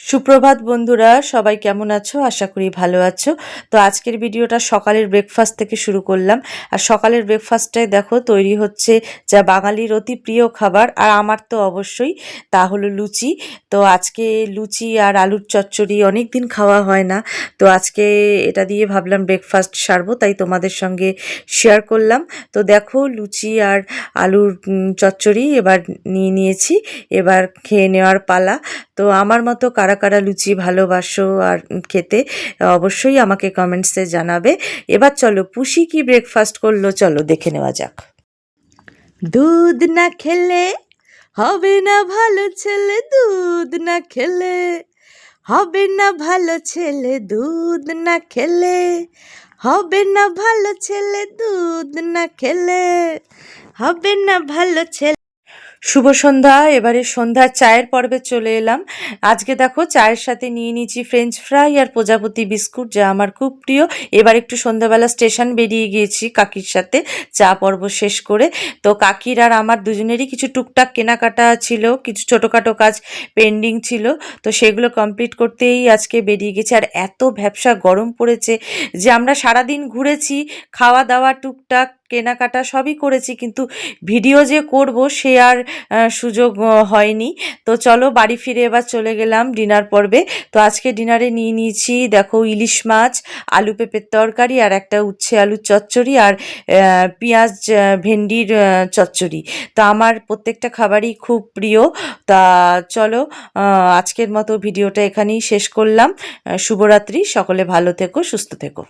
সুপ্রভাত বন্ধুরা, সবাই কেমন আছো? আশা করি ভালো আছো। তো আজকের ভিডিওটা সকালের ব্রেকফাস্ট থেকে শুরু করলাম। আর সকালের ব্রেকফাস্টটায় দেখো, তৈরি হচ্ছে যা বাঙালির অতি প্রিয় খাবার, আর আমার তো অবশ্যই তা হলো লুচি। তো আজকে লুচি আর আলুর চচ্চড়ি অনেক দিন খাওয়া হয় না। তো আজকে এটা দিয়ে ভাবলাম ব্রেকফাস্ট সারবো, তাই তোমাদের সঙ্গে শেয়ার করলাম। তো দেখো, লুচি আর আলুর চচ্চড়ি এবার নিয়ে নিয়েছি। এবার খেয়ে নেওয়ার পালা। তো আমার মতো কারা কারা লুচি ভালোবাসো আর খেতে, অবশ্যই আমাকে কমেন্টসে জানাবে। এবার চলো, পুষি কি ব্রেকফাস্ট করল, চলো দেখে নেওয়া যাক। দুধ না খেলে হবে না ভালো ছেলে, দুধ না খেলে হবে না ভালো ছেলে, দুধ না খেলে হবে না ভালো ছেলে, দুধ না খেলে হবে না ভালো ছেলে। শুভ সন্ধ্যা, এবারে সন্ধ্যার চায়ের পর্বে চলে এলাম। আজকে দেখো চায়ের সাথে নিয়ে নিয়েছি ফ্রেঞ্চ ফ্রাই আর প্রজাপতি বিস্কুট, যা আমার খুব প্রিয়। এবার একটু সন্ধ্যাবেলা স্টেশন বেরিয়ে গিয়েছি কাকির সাথে, চা পর্ব শেষ করে। তো কাকির আর আমার দুজনেরই কিছু টুকটাক কেনাকাটা ছিল, কিছু ছোটোখাটো কাজ পেন্ডিং ছিল, তো সেগুলো কমপ্লিট করতেই আজকে বেরিয়ে গেছি। আর এত ভ্যাবসা গরম পড়েছে যে আমরা সারাদিন ঘুরেছি খাওয়া দাওয়া টুকটাক কেনাকাটা সবই করেছি, কিন্তু ভিডিও যে করব সে আর সুযোগ হয়নি। তো চলো বাড়ি ফিরে এবার চলে গেলাম ডিনার পর্বে। তো আজকে ডিনারে নিয়ে নিয়েছি, দেখো ইলিশ মাছ, আলু পেঁপের তরকারি আর একটা উচ্ছে আলুর চচ্চড়ি আর পেঁয়াজ ভেন্ডির চচ্চড়ি। তো আমার প্রত্যেকটা খাবারই খুব প্রিয়। তা চলো আজকের মতো ভিডিওটা এখানেই শেষ করলাম। শুভরাত্রি, সকলে ভালো থেকো, সুস্থ থেকো।